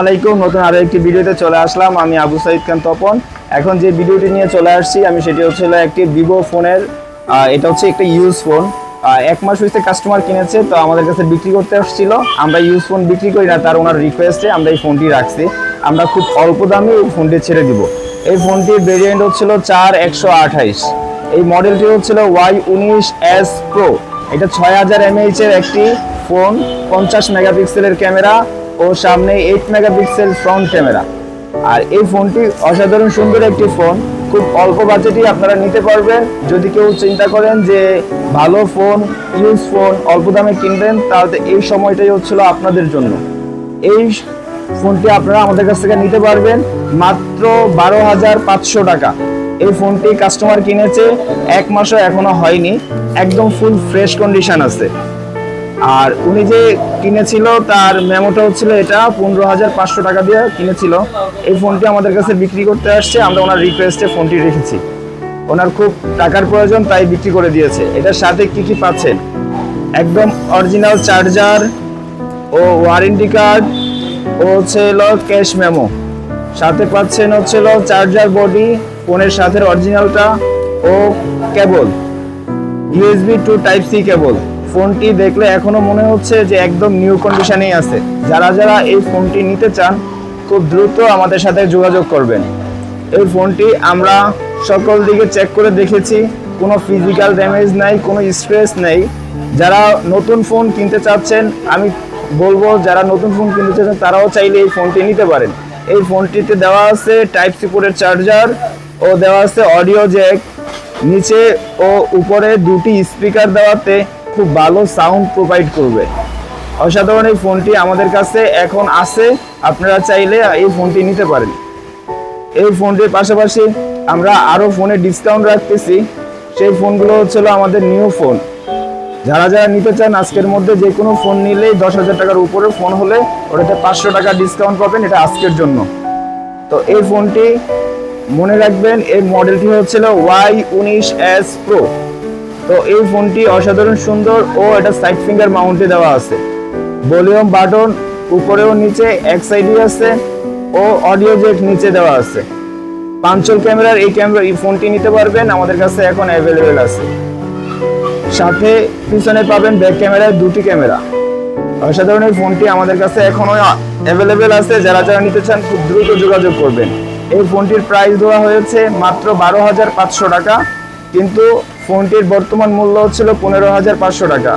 আলাইকুম, নতুন আরও একটি ভিডিওতে চলে আসলাম। আমি আবু সাইদ খান তপন। এখন যে ভিডিওটি নিয়ে চলে আসছি, আমি সেটি হচ্ছিল একটি ভিভো ফোনের এটা হচ্ছে একটা ইউজ ফোন। এক মাস হয়েছে কাস্টমার কিনেছে, তো আমাদের কাছে বিক্রি করতে আসছিল। আমরা ইউজ ফোন বিক্রি করি না, তার ওনার রিকোয়েস্টে আমরা এই ফোনটি রাখছি। আমরা খুব অল্প দামে এই ফোনটি ছেড়ে দিব। এই ফোনটির ভেরিয়েন্ট হচ্ছিল চার একশো আঠাইশ। এই মডেলটি হচ্ছিল ওয়াই উনিশ এস প্রো এটা ছয় হাজার এমএইচের একটি ফোন, পঞ্চাশ মেগাপিক্সেলের ক্যামেরা ও সামনে এইট মেগাপিক্সেল ফ্রন্ট ক্যামেরা আর এই ফোনটি অসাধারণ সুন্দর একটি ফোন। খুব অল্প বাজেটই আপনারা নিতে পারবেন। যদি কেউ চিন্তা করেন যে ভালো ফোন ইউজ ফোন অল্প দামে কিনবেন, তাহলে এই সময়টাই হচ্ছিল আপনাদের জন্য। এই ফোনটি আপনারা আমাদের কাছ থেকে নিতে পারবেন মাত্র বারো হাজার পাঁচশো টাকা। এই ফোনটি কাস্টমার কিনেছে, এক মাসও এখনও হয়নি। একদম ফুল ফ্রেশ কন্ডিশন আছে। আর উনি যে কিনেছিল, তার মেমোটা হচ্ছিল এটা, পনেরো হাজার পাঁচশো টাকা দিয়ে কিনেছিল। এই ফোনটি আমাদের কাছে বিক্রি করতে আসছে, আমরা ওনার রিকোয়েস্টে ফোনটি রেখেছি। ওনার খুব টাকার প্রয়োজন, তাই বিক্রি করে দিয়েছে। এটার সাথে কি কি পাচ্ছেন? একদম অরিজিনাল চার্জার ও ওয়ারেন্টি কার্ড ও হচ্ছে ক্যাশ মেমো সাথে পাচ্ছেন হচ্ছে চার্জার বডি ফোনের সাথে অরিজিনালটা ও cable USB two type C cable ফোনটি দেখলে এখনও মনে হচ্ছে যে একদম নিউ কন্ডিশনেই আছে। যারা যারা এই ফোনটি নিতে চান, খুব দ্রুত আমাদের সাথে যোগাযোগ করবেন। এই ফোনটি আমরা সকল দিকে চেক করে দেখেছি, কোনো ফিজিক্যাল ড্যামেজ নাই, কোনো স্ট্রেস নেই। যারা নতুন ফোন কিনতে চাচ্ছেন, আমি বলব যারা নতুন ফোন কিনতে চাচ্ছেন, তারাও চাইলে এই ফোনটি নিতে পারেন। এই ফোনটিতে দেওয়া আছে টাইপ সি পোর্টের চার্জার ও দেওয়া আছে অডিও জ্যাক নিচে ও উপরে দুটি স্পিকার দেওয়াতে খুব ভালো সাউন্ড প্রোভাইড করবে। অসাধারণ এই ফোনটি আমাদের কাছে এখন আছে। আপনারা চাইলে এই ফোনটি নিতে পারেন। এই ফোনটির পাশাপাশি আমরা আরও ফোনে ডিসকাউন্ট রাখতেছি। সেই ফোনগুলো হচ্ছিল আমাদের নিউ ফোন যারা যারা নিতে চান, আজকের মধ্যে যে কোনো ফোন নিলেই দশ হাজার টাকার উপরে ফোন হলে ওটাতে পাঁচশো টাকা ডিসকাউন্ট পাবেন, এটা আজকের জন্য। তো এই ফোনটি মনে রাখবেন এই মডেলটি হচ্ছিল ওয়াই উনিশ এস প্রো তো এই ফোনটি অসাধারণ সুন্দর ও এটা সাইড ফিঙ্গার মাউন্টে দেওয়া আছে। ভলিউম বাটন উপরেও নিচে এক সাইডে আছে ও অডিও জেক নিচে দেওয়া আছে। পাঞ্চল ক্যামেরার এই ক্যামেরা এই ফোনটি নিতে পারবেন, আমাদের কাছে এখন অ্যাভেলেবেল আছে। সাথে পিছনে পাবেন ব্যাক ক্যামেরায় দুটি ক্যামেরা অসাধারণ এই ফোনটি আমাদের কাছে এখনও অ্যাভেলেবেল আছে, যারা যারা নিতে চান খুব দ্রুত যোগাযোগ করবেন। এই ফোনটির প্রাইস দেওয়া হয়েছে মাত্র বারো হাজার পাঁচশো টাকা, কিন্তু ফোনটির বর্তমান মূল্য হচ্ছিল পনেরো হাজার পাঁচশো টাকা।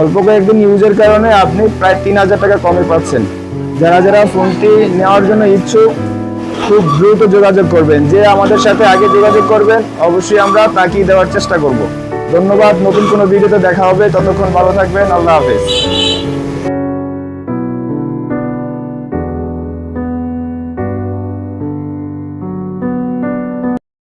অল্প কয়েকদিন ইউজের কারণে আপনি প্রায় তিন হাজার টাকা কমে পাচ্ছেন। যারা যারা ফোনটি নেওয়ার জন্য ইচ্ছুক, খুব দ্রুত যোগাযোগ করবেন। যে আমাদের সাথে আগে যোগাযোগ করবেন, অবশ্যই আমরা তাকিয়ে দেওয়ার চেষ্টা করব। ধন্যবাদ, নতুন কোনো ভিডিওতে দেখা হবে। ততক্ষণ ভালো থাকবেন, আল্লাহ হাফেজ।